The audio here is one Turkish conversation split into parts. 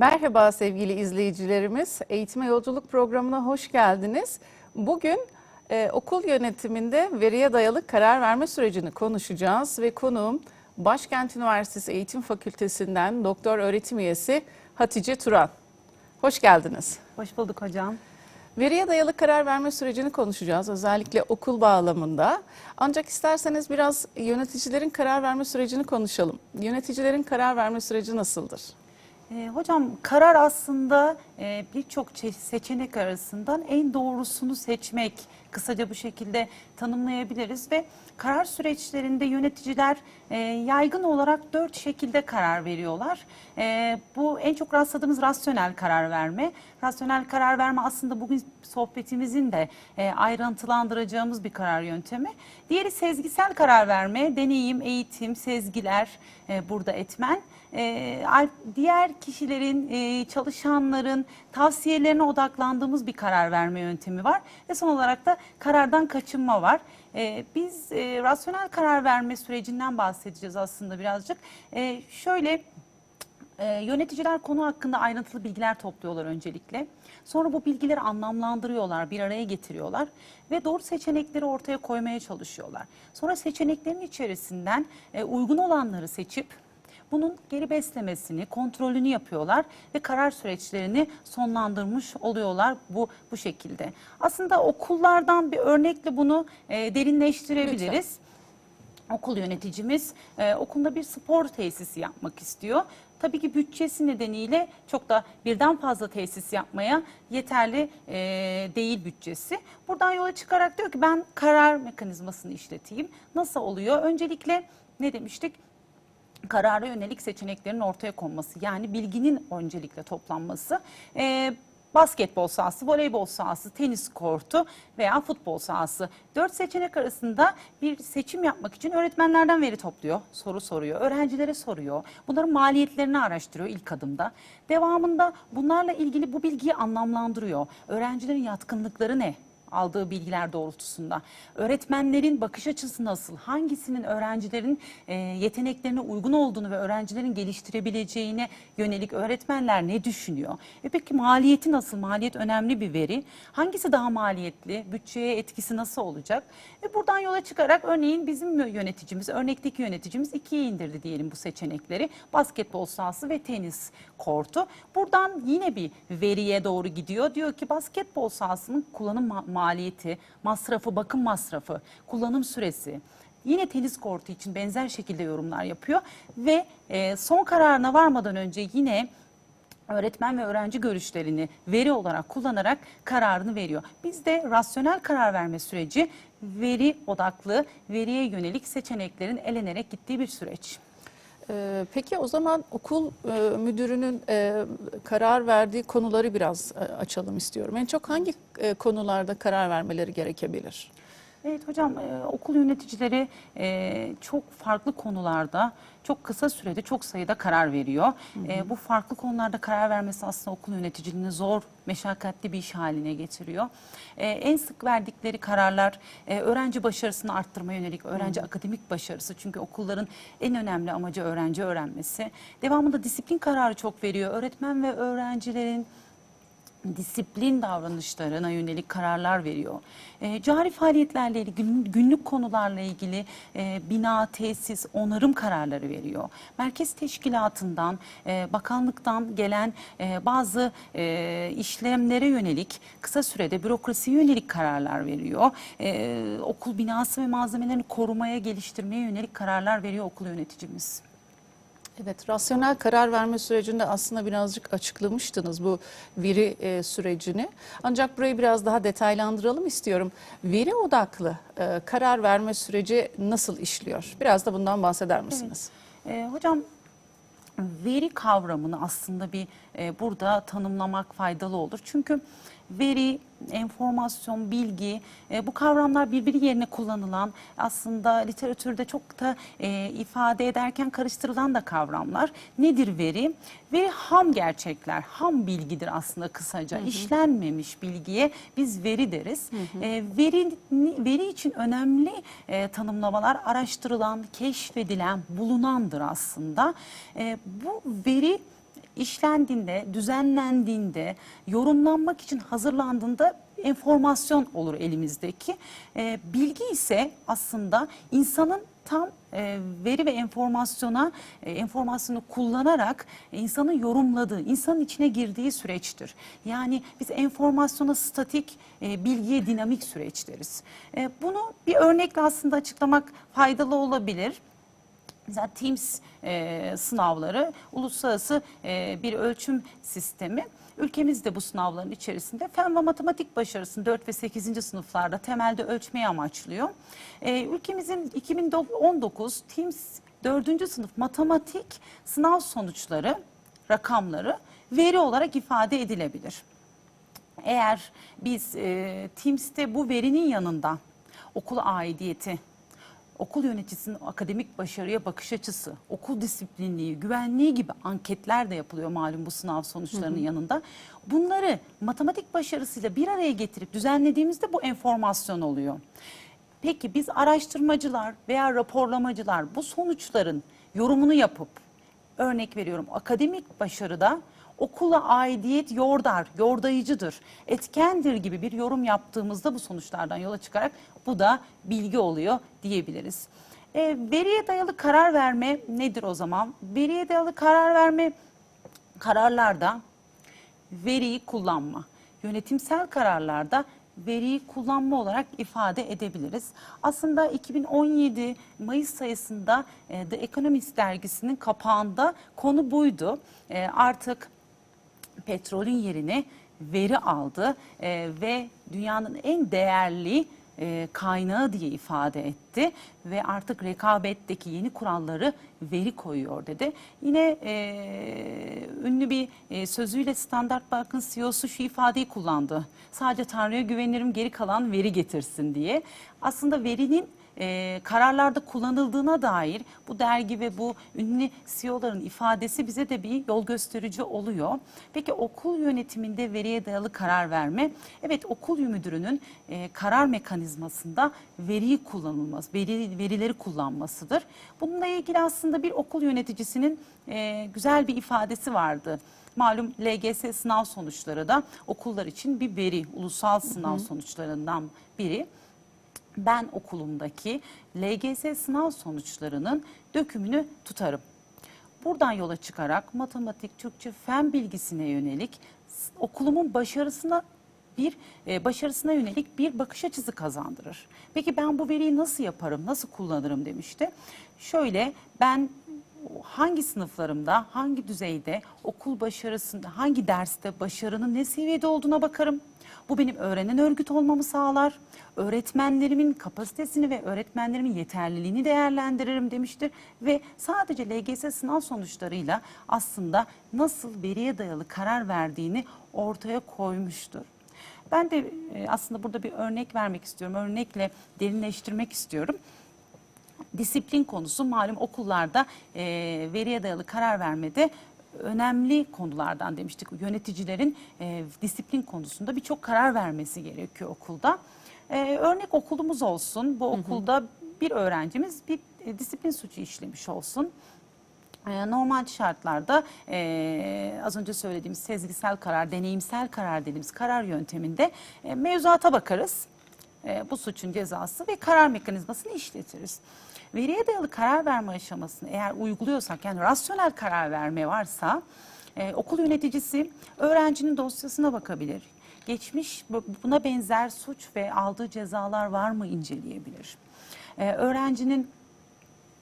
Merhaba sevgili izleyicilerimiz. Eğitime Yolculuk programına hoş geldiniz. Bugün e, okul yönetiminde veriye dayalı karar verme sürecini konuşacağız ve konuğum Başkent Üniversitesi Eğitim Fakültesinden doktor öğretim üyesi Hatice Turan. Hoş geldiniz. Hoş bulduk hocam. Veriye dayalı karar verme sürecini konuşacağız özellikle okul bağlamında. Ancak isterseniz biraz yöneticilerin karar verme sürecini konuşalım. Yöneticilerin karar verme süreci nasıldır? Ee, hocam karar aslında e, birçok çe- seçenek arasından en doğrusunu seçmek kısaca bu şekilde tanımlayabiliriz ve karar süreçlerinde yöneticiler e, yaygın olarak dört şekilde karar veriyorlar. E, bu en çok rastladığımız rasyonel karar verme. Rasyonel karar verme aslında bugün sohbetimizin de e, ayrıntılandıracağımız bir karar yöntemi. Diğeri sezgisel karar verme, deneyim, eğitim, sezgiler e, burada etmen. E, al- diğer kişilerin, e, çalışanların tavsiyelerine odaklandığımız bir karar verme yöntemi var. Ve son olarak da karardan kaçınma var. E, biz e, rasyonel karar verme sürecinden bahsedeceğiz aslında birazcık. E, şöyle e, yöneticiler konu hakkında ayrıntılı bilgiler topluyorlar öncelikle. Sonra bu bilgileri anlamlandırıyorlar, bir araya getiriyorlar ve doğru seçenekleri ortaya koymaya çalışıyorlar. Sonra seçeneklerin içerisinden uygun olanları seçip bunun geri beslemesini, kontrolünü yapıyorlar ve karar süreçlerini sonlandırmış oluyorlar bu bu şekilde. Aslında okullardan bir örnekle bunu e, derinleştirebiliriz okul yöneticimiz e, okulda bir spor tesisi yapmak istiyor. Tabii ki bütçesi nedeniyle çok da birden fazla tesis yapmaya yeterli e, değil bütçesi. Buradan yola çıkarak diyor ki ben karar mekanizmasını işleteyim. Nasıl oluyor? Öncelikle ne demiştik? Karara yönelik seçeneklerin ortaya konması yani bilginin öncelikle toplanması. Ee, basketbol sahası, voleybol sahası, tenis kortu veya futbol sahası. Dört seçenek arasında bir seçim yapmak için öğretmenlerden veri topluyor, soru soruyor, öğrencilere soruyor. Bunların maliyetlerini araştırıyor ilk adımda. Devamında bunlarla ilgili bu bilgiyi anlamlandırıyor. Öğrencilerin yatkınlıkları ne? Aldığı bilgiler doğrultusunda. Öğretmenlerin bakış açısı nasıl? Hangisinin öğrencilerin e, yeteneklerine uygun olduğunu ve öğrencilerin geliştirebileceğine yönelik öğretmenler ne düşünüyor? E peki maliyeti nasıl? Maliyet önemli bir veri. Hangisi daha maliyetli? Bütçeye etkisi nasıl olacak? Ve buradan yola çıkarak örneğin bizim yöneticimiz, örnekteki yöneticimiz ikiye indirdi diyelim bu seçenekleri. Basketbol sahası ve tenis kortu. Buradan yine bir veriye doğru gidiyor. Diyor ki basketbol sahasının kullanım ma- maliyeti, masrafı, bakım masrafı, kullanım süresi. Yine tenis kortu için benzer şekilde yorumlar yapıyor ve e, son kararına varmadan önce yine öğretmen ve öğrenci görüşlerini veri olarak kullanarak kararını veriyor. Bizde rasyonel karar verme süreci veri odaklı, veriye yönelik seçeneklerin elenerek gittiği bir süreç. Ee, Peki o zaman okul e, müdürünün e, karar verdiği konuları biraz e, açalım istiyorum. En çok hangi e, konularda karar vermeleri gerekebilir? Evet hocam e, okul yöneticileri e, çok farklı konularda çok kısa sürede çok sayıda karar veriyor. E, bu farklı konularda karar vermesi aslında okul yöneticiliğini zor, meşakkatli bir iş haline getiriyor. E, en sık verdikleri kararlar e, öğrenci başarısını arttırmaya yönelik, öğrenci akademik başarısı. Çünkü okulların en önemli amacı öğrenci öğrenmesi. Devamında disiplin kararı çok veriyor. Öğretmen ve öğrencilerin disiplin davranışlarına yönelik kararlar veriyor. E, cari faaliyetlerle ilgili, gün- günlük konularla ilgili e, bina, tesis, onarım kararları veriyor. Merkez teşkilatından, e, bakanlıktan gelen e, bazı e, işlemlere yönelik kısa sürede bürokrasiye yönelik kararlar veriyor. E, okul binası ve malzemelerini korumaya, geliştirmeye yönelik kararlar veriyor okul yöneticimiz. Evet, rasyonel karar verme sürecinde aslında birazcık açıklamıştınız bu veri e, sürecini. Ancak burayı biraz daha detaylandıralım istiyorum. Veri odaklı e, karar verme süreci nasıl işliyor? Biraz da bundan bahseder misiniz? E, hocam veri kavramını aslında bir e, burada tanımlamak faydalı olur. Çünkü veri, enformasyon, bilgi e, bu kavramlar birbiri yerine kullanılan aslında literatürde çok da e, ifade ederken karıştırılan da kavramlar. Nedir veri? Veri ham gerçekler, ham bilgidir aslında kısaca. İşlenmemiş bilgiye biz veri deriz. E, veri, veri için önemli e, tanımlamalar araştırılan, keşfedilen, bulunandır aslında. E, bu veri işlendiğinde, düzenlendiğinde, yorumlanmak için hazırlandığında enformasyon olur elimizdeki. E, bilgi ise aslında insanın tam e, veri ve enformasyona e, enformasyonu kullanarak insanın yorumladığı, insanın içine girdiği süreçtir. Yani biz enformasyona statik, e, bilgiye dinamik süreç deriz. E, bunu bir örnekle aslında açıklamak faydalı olabilir. Mesela Teams e, sınavları uluslararası e, bir ölçüm sistemi. Ülkemizde bu sınavların içerisinde fen ve matematik başarısını 4 ve 8. sınıflarda temelde ölçmeyi amaçlıyor. E, ülkemizin 2019 Teams 4. sınıf matematik sınav sonuçları, rakamları veri olarak ifade edilebilir. Eğer biz e, Teams'te bu verinin yanında okula aidiyeti, okul yöneticisinin akademik başarıya bakış açısı, okul disiplinliği, güvenliği gibi anketler de yapılıyor malum bu sınav sonuçlarının yanında. Bunları matematik başarısıyla bir araya getirip düzenlediğimizde bu enformasyon oluyor. Peki biz araştırmacılar veya raporlamacılar bu sonuçların yorumunu yapıp örnek veriyorum akademik başarıda okula aidiyet yordar, yordayıcıdır, etkendir gibi bir yorum yaptığımızda bu sonuçlardan yola çıkarak bu da bilgi oluyor diyebiliriz. E, veriye dayalı karar verme nedir o zaman? Veriye dayalı karar verme kararlarda veriyi kullanma. Yönetimsel kararlarda veriyi kullanma olarak ifade edebiliriz. Aslında 2017 Mayıs sayısında e, The Economist dergisinin kapağında konu buydu. E, Artık petrolün yerine veri aldı e, ve dünyanın en değerli e, kaynağı diye ifade etti ve artık rekabetteki yeni kuralları veri koyuyor dedi. Yine e, ünlü bir e, sözüyle Standart Bank'ın CEO'su şu ifadeyi kullandı. Sadece Tanrı'ya güvenirim geri kalan veri getirsin diye. Aslında verinin e, kararlarda kullanıldığına dair bu dergi ve bu ünlü CEO'ların ifadesi bize de bir yol gösterici oluyor. Peki okul yönetiminde veriye dayalı karar verme. Evet okul müdürünün e, karar mekanizmasında veriyi kullanılması, veri, verileri kullanmasıdır. Bununla ilgili aslında bir okul yöneticisinin e, güzel bir ifadesi vardı. Malum LGS sınav sonuçları da okullar için bir veri, ulusal sınav sonuçlarından biri ben okulumdaki LGS sınav sonuçlarının dökümünü tutarım. Buradan yola çıkarak matematik, Türkçe, fen bilgisine yönelik okulumun başarısına bir e, başarısına yönelik bir bakış açısı kazandırır. Peki ben bu veriyi nasıl yaparım, nasıl kullanırım demişti. Şöyle ben hangi sınıflarımda, hangi düzeyde, okul başarısında, hangi derste başarının ne seviyede olduğuna bakarım. Bu benim öğrenen örgüt olmamı sağlar. Öğretmenlerimin kapasitesini ve öğretmenlerimin yeterliliğini değerlendiririm demiştir. Ve sadece LGS sınav sonuçlarıyla aslında nasıl veriye dayalı karar verdiğini ortaya koymuştur. Ben de e, aslında burada bir örnek vermek istiyorum. Örnekle derinleştirmek istiyorum. Disiplin konusu malum okullarda e, veriye dayalı karar vermede önemli konulardan demiştik. Yöneticilerin e, disiplin konusunda birçok karar vermesi gerekiyor okulda. E, örnek okulumuz olsun. Bu okulda bir öğrencimiz bir e, disiplin suçu işlemiş olsun. E, Normal şartlarda e, az önce söylediğimiz sezgisel karar, deneyimsel karar dediğimiz karar yönteminde e, mevzuata bakarız. E, bu suçun cezası ve karar mekanizmasını işletiriz. Veriye dayalı karar verme aşamasını eğer uyguluyorsak yani rasyonel karar verme varsa e, okul yöneticisi öğrencinin dosyasına bakabilir. Geçmiş bu- buna benzer suç ve aldığı cezalar var mı inceleyebilir. E, öğrencinin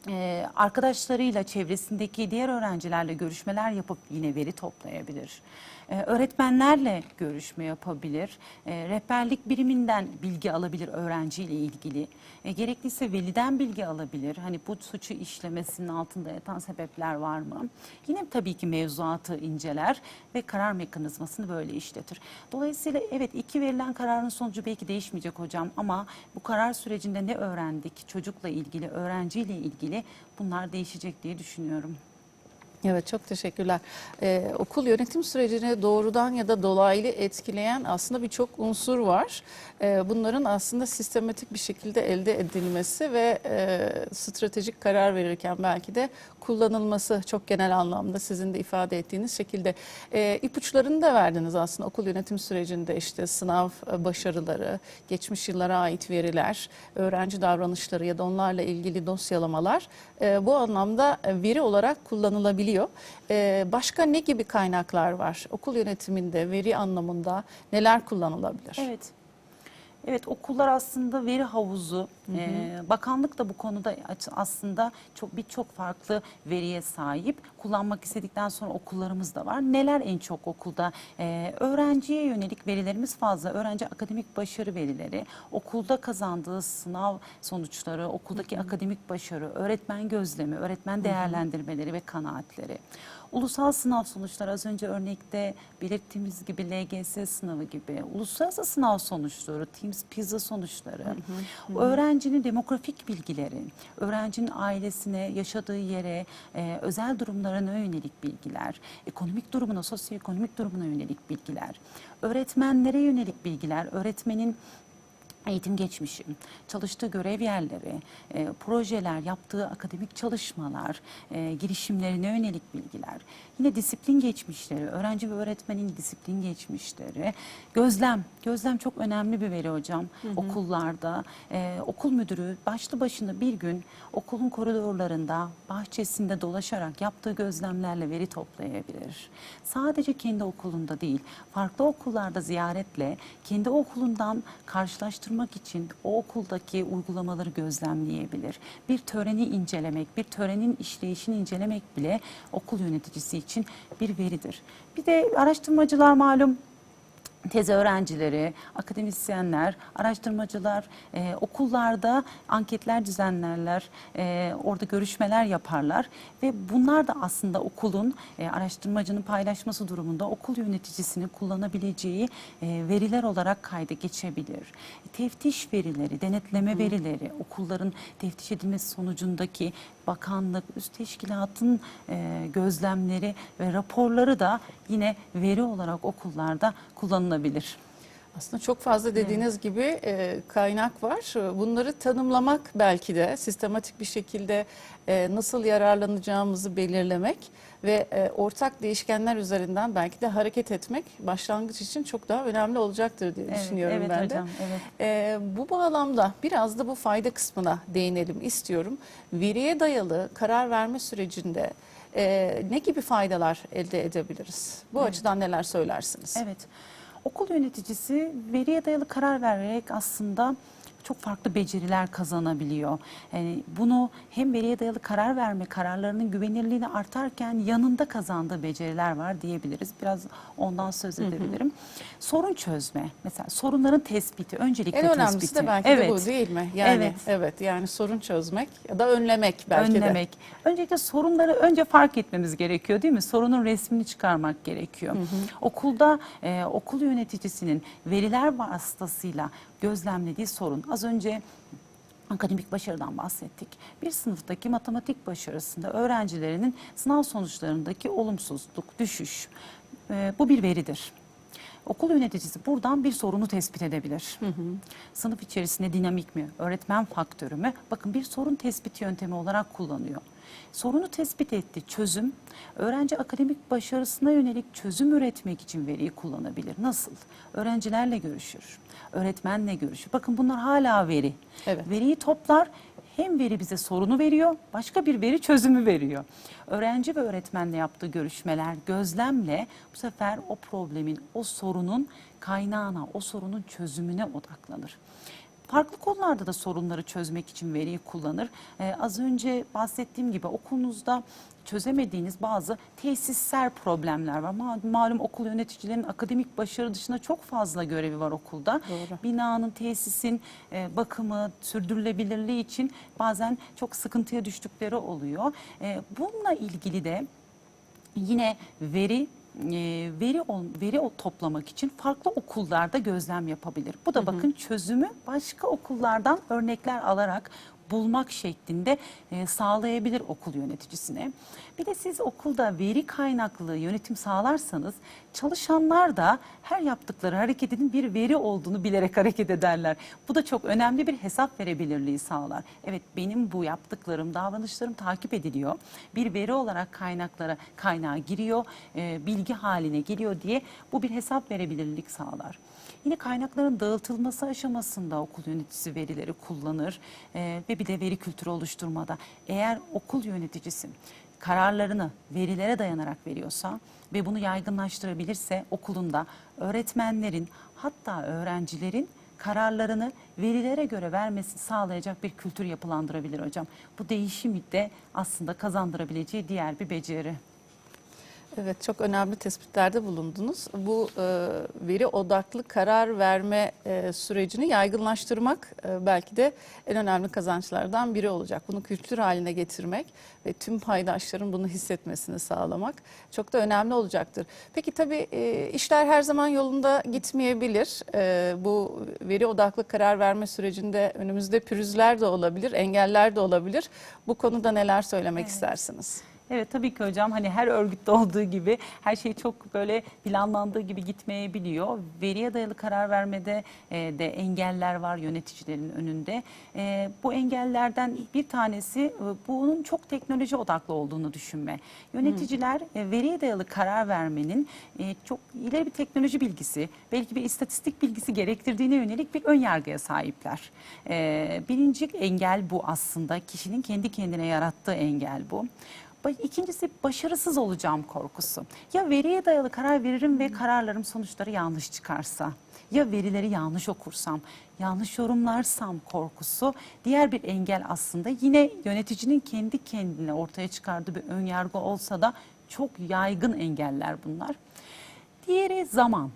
e, arkadaşlarıyla, çevresindeki diğer öğrencilerle görüşmeler yapıp yine veri toplayabilir. E, öğretmenlerle görüşme yapabilir. E, rehberlik biriminden bilgi alabilir öğrenciyle ilgili. E, gerekliyse veliden bilgi alabilir. Hani bu suçu işlemesinin altında yatan sebepler var mı? Yine tabii ki mevzuatı inceler ve karar mekanizmasını böyle işletir. Dolayısıyla evet iki verilen kararın sonucu belki değişmeyecek hocam ama bu karar sürecinde ne öğrendik çocukla ilgili, öğrenciyle ilgili bunlar değişecek diye düşünüyorum. Evet çok teşekkürler. Ee, okul yönetim sürecini doğrudan ya da dolaylı etkileyen aslında birçok unsur var. Ee, bunların aslında sistematik bir şekilde elde edilmesi ve e, stratejik karar verirken belki de kullanılması çok genel anlamda sizin de ifade ettiğiniz şekilde. Ee, ipuçlarını da verdiniz aslında okul yönetim sürecinde işte sınav e, başarıları, geçmiş yıllara ait veriler, öğrenci davranışları ya da onlarla ilgili dosyalamalar e, bu anlamda veri olarak kullanılabiliyor. E, başka ne gibi kaynaklar var? Okul yönetiminde veri anlamında neler kullanılabilir? Evet. Evet okullar aslında veri havuzu. Ee, bakanlık da bu konuda aslında çok birçok farklı veriye sahip. Kullanmak istedikten sonra okullarımız da var. Neler en çok okulda? Ee, öğrenciye yönelik verilerimiz fazla. Öğrenci akademik başarı verileri, okulda kazandığı sınav sonuçları, okuldaki akademik başarı, öğretmen gözlemi, öğretmen değerlendirmeleri ve kanaatleri. Ulusal sınav sonuçları az önce örnekte belirttiğimiz gibi LGS sınavı gibi, uluslararası sınav sonuçları, TIMSS, PISA sonuçları, öğrencinin demografik bilgileri, öğrencinin ailesine, yaşadığı yere, e, özel durumlarına yönelik bilgiler, ekonomik durumuna, sosyoekonomik durumuna yönelik bilgiler, öğretmenlere yönelik bilgiler, öğretmenin eğitim geçmişi, çalıştığı görev yerleri, e, projeler, yaptığı akademik çalışmalar, e, girişimlerine yönelik bilgiler, yine disiplin geçmişleri, öğrenci ve öğretmenin disiplin geçmişleri, gözlem, gözlem çok önemli bir veri hocam okullarda. E, okul müdürü başlı başına bir gün okulun koridorlarında, bahçesinde dolaşarak yaptığı gözlemlerle veri toplayabilir. Sadece kendi okulunda değil, farklı okullarda ziyaretle kendi okulundan karşılaştırmak için o okuldaki uygulamaları gözlemleyebilir. Bir töreni incelemek, bir törenin işleyişini incelemek bile okul yöneticisi için bir veridir. Bir de araştırmacılar malum tez öğrencileri, akademisyenler, araştırmacılar e, okullarda anketler düzenlerler, e, orada görüşmeler yaparlar ve bunlar da aslında okulun e, araştırmacının paylaşması durumunda okul yöneticisinin kullanabileceği e, veriler olarak kayda geçebilir. Teftiş verileri, denetleme verileri, okulların teftiş edilmesi sonucundaki bakanlık, üst teşkilatın e, gözlemleri ve raporları da yine veri olarak okullarda kullanılabilir. Aslında çok fazla dediğiniz gibi e, kaynak var. Bunları tanımlamak belki de sistematik bir şekilde e, nasıl yararlanacağımızı belirlemek ve e, ortak değişkenler üzerinden belki de hareket etmek başlangıç için çok daha önemli olacaktır diye düşünüyorum evet ben hocam, de. evet. E, bu bağlamda biraz da bu fayda kısmına değinelim istiyorum. Veriye dayalı karar verme sürecinde e, ne gibi faydalar elde edebiliriz? Bu açıdan neler söylersiniz? Evet. Okul yöneticisi veriye dayalı karar vererek aslında çok farklı beceriler kazanabiliyor. Yani bunu hem veriye dayalı karar verme kararlarının güvenilirliğini artarken yanında kazandığı beceriler var diyebiliriz. Biraz ondan söz edebilirim. Sorun çözme. Mesela sorunların tespiti, öncelikle En önemlisi tespiti. de belki evet. de bu değil mi? Yani evet. Evet. yani sorun çözmek ya da önlemek belki de. önlemek. Öncelikle sorunları önce fark etmemiz gerekiyor değil mi? Sorunun resmini çıkarmak gerekiyor. Okulda e, okul yöneticisinin veriler vasıtasıyla gözlemlediği sorun az önce akademik başarıdan bahsettik. Bir sınıftaki matematik başarısında öğrencilerinin sınav sonuçlarındaki olumsuzluk, düşüş e, bu bir veridir. Okul yöneticisi buradan bir sorunu tespit edebilir. Sınıf içerisinde dinamik mi, öğretmen faktörü mü? Bakın bir sorun tespit yöntemi olarak kullanıyor. Sorunu tespit etti, çözüm. Öğrenci akademik başarısına yönelik çözüm üretmek için veriyi kullanabilir. Nasıl? Öğrencilerle görüşür, öğretmenle görüşür. Bakın bunlar hala veri. Evet. Veriyi toplar, hem veri bize sorunu veriyor, başka bir veri çözümü veriyor. Öğrenci ve öğretmenle yaptığı görüşmeler, gözlemle bu sefer o problemin, o sorunun kaynağına, o sorunun çözümüne odaklanır. Farklı konularda da sorunları çözmek için veriyi kullanır. Ee, az önce bahsettiğim gibi okulunuzda çözemediğiniz bazı tesissel problemler var. Ma- Malum okul yöneticilerinin akademik başarı dışında çok fazla görevi var okulda. Doğru. Binanın, tesisin e, bakımı, sürdürülebilirliği için bazen çok sıkıntıya düştükleri oluyor. E, bununla ilgili de yine veri e, veri ol- veri o- toplamak için farklı okullarda gözlem yapabilir. Bu da bakın çözümü başka okullardan örnekler alarak bulmak şeklinde e, sağlayabilir okul yöneticisine. Bir de siz okulda veri kaynaklı yönetim sağlarsanız çalışanlar da her yaptıkları hareketin bir veri olduğunu bilerek hareket ederler. Bu da çok önemli bir hesap verebilirliği sağlar. Evet benim bu yaptıklarım, davranışlarım takip ediliyor. Bir veri olarak kaynaklara kaynağa giriyor, e, bilgi haline geliyor diye bu bir hesap verebilirlik sağlar. Yine kaynakların dağıtılması aşamasında okul yöneticisi verileri kullanır e, ve bir de veri kültürü oluşturmada. Eğer okul yöneticisi kararlarını verilere dayanarak veriyorsa ve bunu yaygınlaştırabilirse okulunda öğretmenlerin hatta öğrencilerin kararlarını verilere göre vermesi sağlayacak bir kültür yapılandırabilir hocam. Bu değişimi de aslında kazandırabileceği diğer bir beceri. Evet çok önemli tespitlerde bulundunuz. Bu e, veri odaklı karar verme e, sürecini yaygınlaştırmak e, belki de en önemli kazançlardan biri olacak. Bunu kültür haline getirmek ve tüm paydaşların bunu hissetmesini sağlamak çok da önemli olacaktır. Peki tabii e, işler her zaman yolunda gitmeyebilir. E, bu veri odaklı karar verme sürecinde önümüzde pürüzler de olabilir, engeller de olabilir. Bu konuda neler söylemek istersiniz? Evet tabii ki hocam hani her örgütte olduğu gibi her şey çok böyle planlandığı gibi gitmeyebiliyor. Veriye dayalı karar vermede e, de engeller var yöneticilerin önünde. E, bu engellerden bir tanesi e, bunun çok teknoloji odaklı olduğunu düşünme. Yöneticiler e, veriye dayalı karar vermenin e, çok ileri bir teknoloji bilgisi, belki bir istatistik bilgisi gerektirdiğine yönelik bir ön yargıya sahipler. E, birinci engel bu aslında kişinin kendi kendine yarattığı engel bu. İkincisi başarısız olacağım korkusu. Ya veriye dayalı karar veririm ve kararlarım sonuçları yanlış çıkarsa. Ya verileri yanlış okursam, yanlış yorumlarsam korkusu. Diğer bir engel aslında yine yöneticinin kendi kendine ortaya çıkardığı bir ön yargı olsa da çok yaygın engeller bunlar. Diğeri zaman.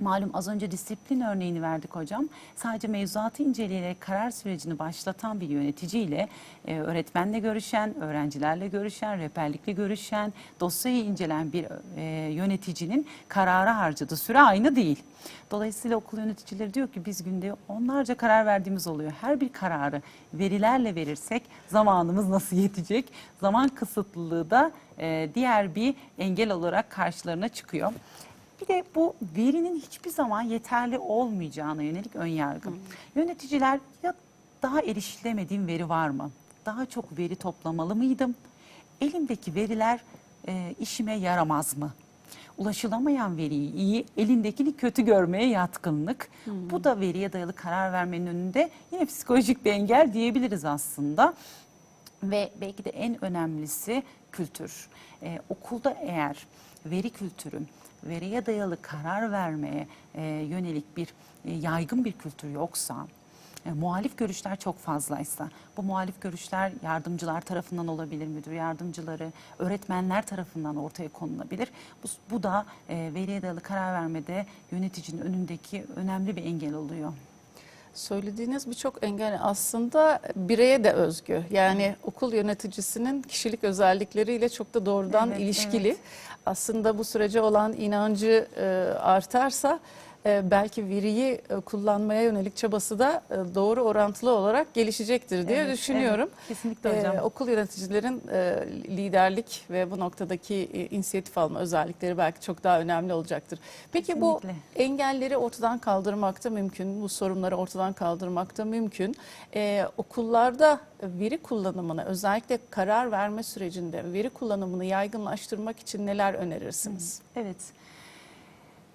Malum az önce disiplin örneğini verdik hocam. Sadece mevzuatı inceleyerek karar sürecini başlatan bir yöneticiyle e, öğretmenle görüşen, öğrencilerle görüşen, rehberlikle görüşen, dosyayı incelen bir e, yöneticinin karara harcadığı süre aynı değil. Dolayısıyla okul yöneticileri diyor ki biz günde onlarca karar verdiğimiz oluyor. Her bir kararı verilerle verirsek zamanımız nasıl yetecek? Zaman kısıtlılığı da e, diğer bir engel olarak karşılarına çıkıyor. Bir de bu verinin hiçbir zaman yeterli olmayacağına yönelik ön yargı. Yöneticiler ya daha erişilemediğim veri var mı? Daha çok veri toplamalı mıydım? Elimdeki veriler e, işime yaramaz mı? Ulaşılamayan veriyi iyi, elindekini kötü görmeye yatkınlık. Bu da veriye dayalı karar vermenin önünde yine psikolojik bir engel diyebiliriz aslında. Ve belki de en önemlisi kültür. Ee, okulda eğer veri kültürü, veriye dayalı karar vermeye e, yönelik bir e, yaygın bir kültür yoksa, e, muhalif görüşler çok fazlaysa, bu muhalif görüşler yardımcılar tarafından olabilir, müdür yardımcıları, öğretmenler tarafından ortaya konulabilir. Bu, bu da e, veriye dayalı karar vermede yöneticinin önündeki önemli bir engel oluyor. Söylediğiniz birçok engel aslında bireye de özgü. Yani okul yöneticisinin kişilik özellikleriyle çok da doğrudan Evet, ilişkili. evet. Aslında bu sürece olan inancı e, artarsa belki veriyi e, kullanmaya yönelik çabası da e, doğru orantılı olarak gelişecektir diye Evet, düşünüyorum. evet. Kesinlikle hocam. Ee, okul yöneticilerin e, liderlik ve bu noktadaki e, inisiyatif alma özellikleri belki çok daha önemli olacaktır. Peki bu Kesinlikle. engelleri ortadan kaldırmakta mümkün, bu sorunları ortadan kaldırmakta mümkün. Ee, okullarda veri kullanımını özellikle karar verme sürecinde veri kullanımını yaygınlaştırmak için neler önerirsiniz? Evet.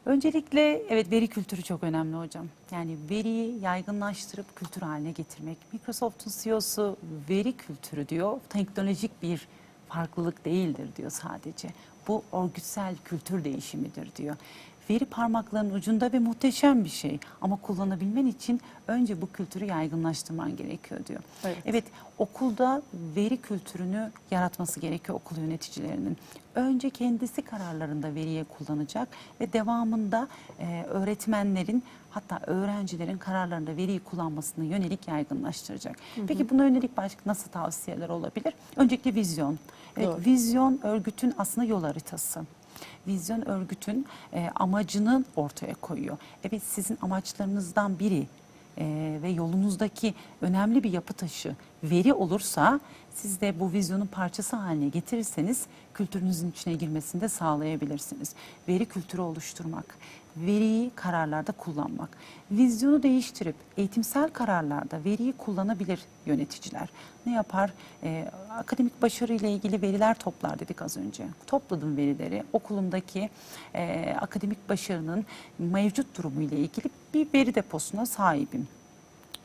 Öncelikle evet veri kültürü çok önemli hocam. Yani veriyi yaygınlaştırıp kültür haline getirmek. Microsoft'un CEO'su veri kültürü diyor. Teknolojik bir farklılık değildir diyor sadece. Bu örgütsel kültür değişimidir diyor. Veri parmaklarının ucunda ve muhteşem bir şey. Ama kullanabilmen için önce bu kültürü yaygınlaştırman gerekiyor diyor. Evet. Evet, okulda veri kültürünü yaratması gerekiyor okul yöneticilerinin. Önce kendisi kararlarında veriye kullanacak ve devamında e, öğretmenlerin hatta öğrencilerin kararlarında veriyi kullanmasını yönelik yaygınlaştıracak. Peki buna yönelik başka nasıl tavsiyeler olabilir? Öncelikle vizyon. Evet, Doğru. vizyon örgütün aslında yol haritası. Vizyon örgütün e, amacını ortaya koyuyor. Evet sizin amaçlarınızdan biri e, ve yolunuzdaki önemli bir yapı taşı veri olursa siz de bu vizyonun parçası haline getirirseniz kültürünüzün içine girmesini de sağlayabilirsiniz. Veri kültürü oluşturmak, veriyi kararlarda kullanmak, vizyonu değiştirip eğitimsel kararlarda veriyi kullanabilir yöneticiler. Ne yapar? Ee, akademik başarı ile ilgili veriler toplar dedik az önce. Topladım verileri. Okulumdaki e, akademik başarının mevcut durumu ile ilgili bir veri deposuna sahibim.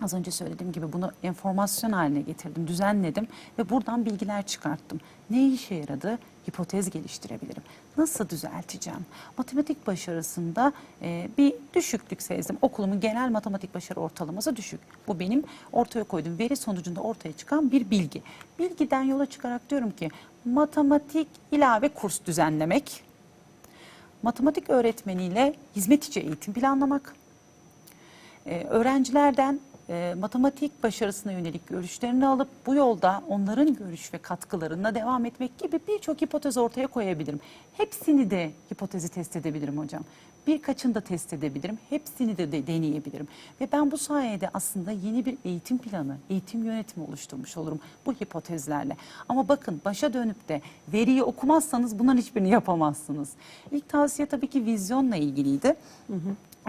Az önce söylediğim gibi bunu enformasyon haline getirdim, düzenledim ve buradan bilgiler çıkarttım. Ne işe yaradı? Hipotez geliştirebilirim. Nasıl düzelteceğim? Matematik başarısında e, bir düşüklük sezdim. Okulumun genel matematik başarı ortalaması düşük. Bu benim ortaya koyduğum veri sonucunda ortaya çıkan bir bilgi. Bilgiden yola çıkarak diyorum ki matematik ilave kurs düzenlemek, matematik öğretmeniyle hizmet içi eğitim planlamak, ee, öğrencilerden e, matematik başarısına yönelik görüşlerini alıp bu yolda onların görüş ve katkılarına devam etmek gibi birçok hipotez ortaya koyabilirim. Hepsini de hipotezi test edebilirim hocam. Birkaçını da test edebilirim. Hepsini de, de deneyebilirim. Ve ben bu sayede aslında yeni bir eğitim planı, eğitim yönetimi oluşturmuş olurum bu hipotezlerle. Ama bakın başa dönüp de veriyi okumazsanız bunların hiçbirini yapamazsınız. İlk tavsiye tabii ki vizyonla ilgiliydi.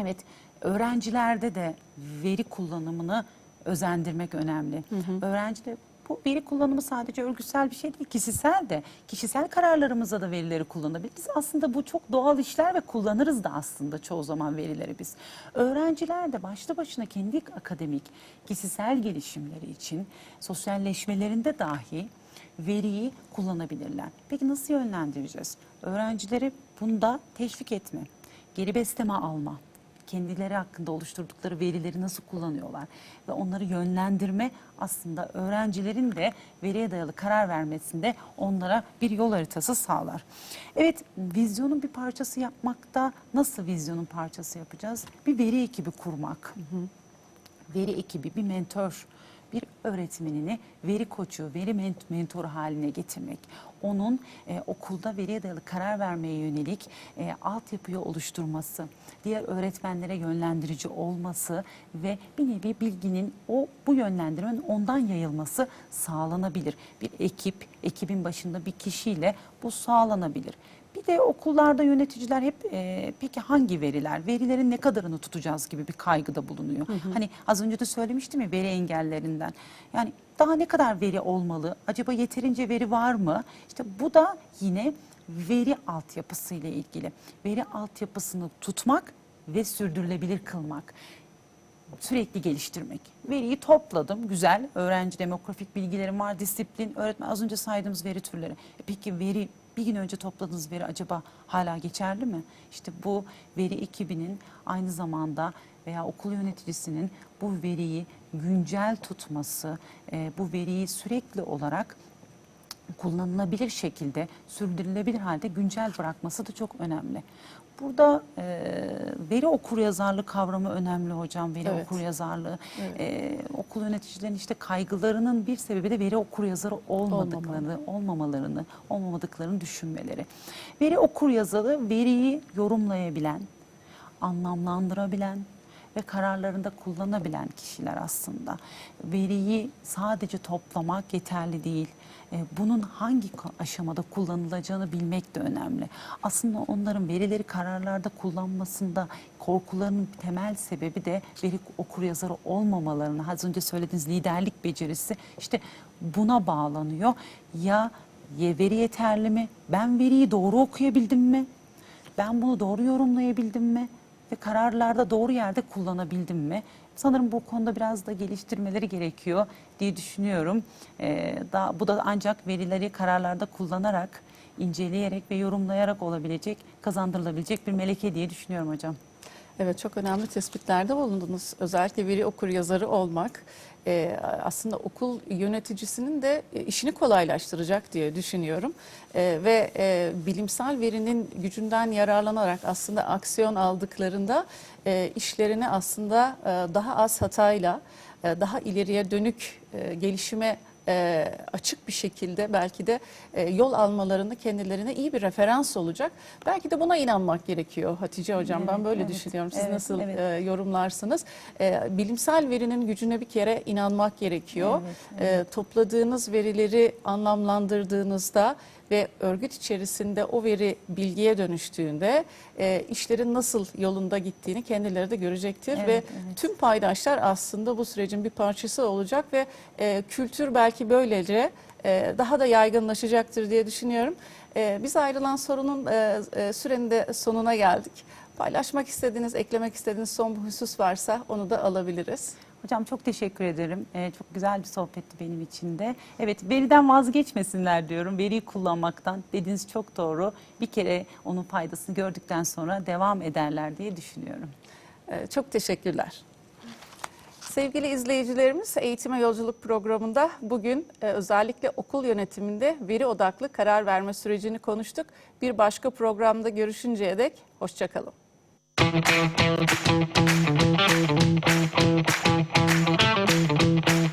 Evet, öğrencilerde de veri kullanımını özendirmek önemli. Öğrencide bu veri kullanımı sadece örgütsel bir şey değil, kişisel de. Kişisel kararlarımızda da verileri kullanabiliriz. Aslında bu çok doğal işler ve kullanırız da aslında çoğu zaman verileri biz. Öğrenciler de başlı başına kendi akademik, kişisel gelişimleri için sosyalleşmelerinde dahi veriyi kullanabilirler. Peki nasıl yönlendireceğiz? Öğrencileri bunda teşvik etme, geri besleme alma, kendileri hakkında oluşturdukları verileri nasıl kullanıyorlar ve onları yönlendirme aslında öğrencilerin de veriye dayalı karar vermesinde onlara bir yol haritası sağlar. Evet, vizyonun bir parçası yapmakta nasıl vizyonun parçası yapacağız? Bir veri ekibi kurmak. Veri ekibi, bir mentor, bir öğretmenini veri koçu, veri ment- mentoru haline getirmek. Onun e, okulda veriye dayalı karar vermeye yönelik e, altyapıyı oluşturması, diğer öğretmenlere yönlendirici olması ve bir nevi bilginin o bu yönlendirmenin ondan yayılması sağlanabilir. Bir ekip, ekibin başında bir kişiyle bu sağlanabilir. Bir de okullarda yöneticiler hep e, peki hangi veriler, verilerin ne kadarını tutacağız gibi bir kaygıda bulunuyor. Hani az önce de söylemiştim ya veri engellerinden. Yani daha ne kadar veri olmalı? Acaba yeterince veri var mı? İşte bu da yine veri altyapısı ile ilgili. Veri altyapısını tutmak ve sürdürülebilir kılmak sürekli geliştirmek. Veriyi topladım, güzel. Öğrenci demografik bilgilerim var, disiplin, öğretmen, az önce saydığımız veri türleri. E peki veri, bir gün önce topladığınız veri acaba hala geçerli mi? İşte bu veri ekibinin aynı zamanda veya okul yöneticisinin bu veriyi güncel tutması, e, bu veriyi sürekli olarak kullanılabilir şekilde, sürdürülebilir halde güncel bırakması da çok önemli. Burada e, veri okuryazarlığı kavramı önemli hocam, veri Evet. okuryazarlığı. Evet. E, okul yöneticilerinin işte kaygılarının bir sebebi de veri okuryazarı olmadıklarını, olmamalarını, olmamadıklarını düşünmeleri. Veri okuryazarı veriyi yorumlayabilen, anlamlandırabilen, ve kararlarında kullanabilen kişiler aslında. Veriyi sadece toplamak yeterli değil. E, Bunun hangi aşamada kullanılacağını bilmek de önemli. Aslında onların verileri kararlarda kullanmasında korkularının temel sebebi de veri okuryazarı olmamalarını, az önce söylediğiniz liderlik becerisi işte buna bağlanıyor. Ya veri yeterli mi? Ben veriyi doğru okuyabildim mi? Ben bunu doğru yorumlayabildim mi? Ve kararlarda doğru yerde kullanabildim mi? Sanırım bu konuda biraz da geliştirmeleri gerekiyor diye düşünüyorum. Ee, daha, bu da ancak verileri kararlarda kullanarak inceleyerek ve yorumlayarak olabilecek, kazandırılabilecek bir meleke diye düşünüyorum hocam. Evet çok önemli tespitlerde bulundunuz. Özellikle veri okur yazarı olmak e, aslında okul yöneticisinin de e, işini kolaylaştıracak diye düşünüyorum. E, ve e, bilimsel verinin gücünden yararlanarak aslında aksiyon aldıklarında e, işlerini aslında e, daha az hatayla e, daha ileriye dönük e, gelişime e, açık bir şekilde belki de e, yol almalarında kendilerine iyi bir referans olacak. Belki de buna inanmak gerekiyor Hatice Hocam. ben Evet, böyle evet, düşünüyorum. Siz evet, nasıl evet. e, yorumlarsınız? E, bilimsel verinin gücüne bir kere inanmak gerekiyor. Evet, E, topladığınız verileri anlamlandırdığınızda ve örgüt içerisinde o veri bilgiye dönüştüğünde e, işlerin nasıl yolunda gittiğini kendileri de görecektir Evet, ve evet. tüm paydaşlar aslında bu sürecin bir parçası olacak ve e, kültür belki böylece e, daha da yaygınlaşacaktır diye düşünüyorum. E, biz ayrılan sorunun e, e, sürenin de sonuna geldik. Paylaşmak istediğiniz, eklemek istediğiniz son bir husus varsa onu da alabiliriz. Hocam çok teşekkür ederim. Ee, çok güzel bir sohbetti benim için de. Evet veriden vazgeçmesinler diyorum. Veriyi kullanmaktan dediğiniz çok doğru. Bir kere onun faydasını gördükten sonra devam ederler diye düşünüyorum. E, çok teşekkürler. Sevgili izleyicilerimiz Eğitime Yolculuk programında bugün e, özellikle okul yönetiminde veri odaklı karar verme sürecini konuştuk. Bir başka programda görüşünceye dek hoşçakalın. Thank you.